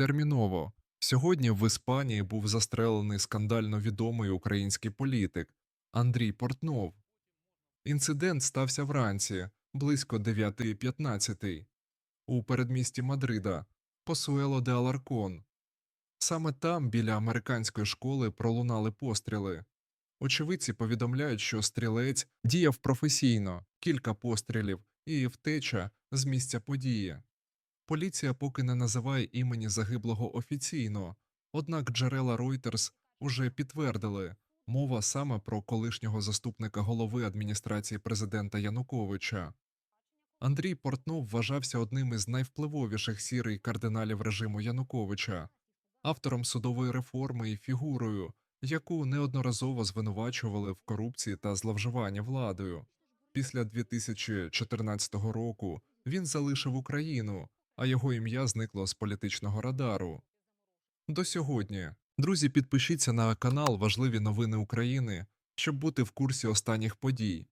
терміново. Сьогодні в Іспанії був застрелений скандально відомий український політик Андрій Портнов. Інцидент стався вранці, близько 9.15, у передмісті Мадрида, Посуело де Аларкон. Саме там, біля американської школи, пролунали постріли. Очевидці повідомляють, що стрілець діяв професійно, кілька пострілів і втеча з місця події. Поліція поки не називає імені загиблого офіційно, однак джерела Reuters уже підтвердили мова саме про колишнього заступника голови адміністрації президента Януковича. Андрій Портнов вважався одним із найвпливовіших сірий кардиналів режиму Януковича, автором судової реформи і фігурою, яку неодноразово звинувачували в корупції та зловживанні владою. Після 2014 року він залишив Україну, а його ім'я зникло з політичного радару. До сьогодні. Друзі, підпишіться на канал Важливі новини України, щоб бути в курсі останніх подій.